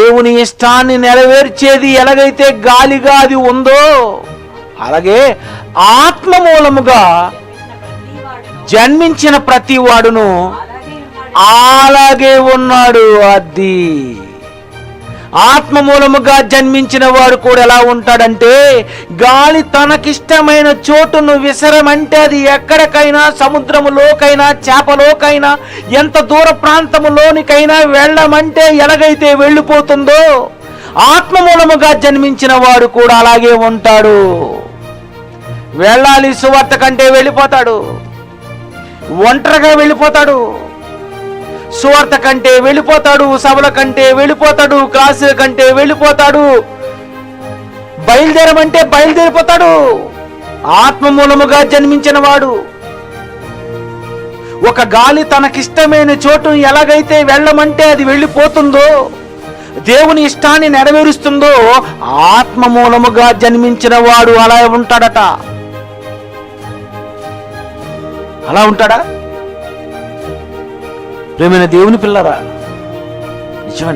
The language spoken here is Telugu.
దేవుని ఇష్టాన్ని నెరవేర్చేది ఎలాగైతే గాలిగా అది ఉందో అలాగే ఆత్మ మూలముగా జన్మించిన ప్రతి వాడును అలాగే ఉన్నాడు. అది ఆత్మ మూలముగా జన్మించిన వాడు కూడా ఎలా ఉంటాడంటే గాలి తనకిష్టమైన చోటును విసరమంటే అది ఎక్కడికైనా సముద్రములోకైనా చేపలోకైనా ఎంత దూర ప్రాంతములోనికైనా వెళ్ళమంటే ఎలాగైతే వెళ్ళిపోతుందో ఆత్మ మూలముగా జన్మించిన వాడు కూడా అలాగే ఉంటాడు. వెళ్ళాలి సువార్త కంటే వెళ్ళిపోతాడు. ఒంటరిగా వెళ్ళిపోతాడు. సువార్త కంటే వెళ్ళిపోతాడు సభల కంటే వెళ్ళిపోతాడు క్లాసుల కంటే వెళ్ళిపోతాడు. బయలుదేరమంటే బయలుదేరిపోతాడు. ఆత్మ మూలముగా జన్మించిన వాడు. ఒక గాలి తనకిష్టమైన చోటు ఎలాగైతే వెళ్ళమంటే అది వెళ్ళిపోతుందో దేవుని ఇష్టాన్ని నెరవేరుస్తుందో ఆత్మ మూలముగా జన్మించిన వాడు అలా ఉంటాడట. అలా ఉంటాడా? ప్రేమైన దేవుని పిల్లరా నిజమండి.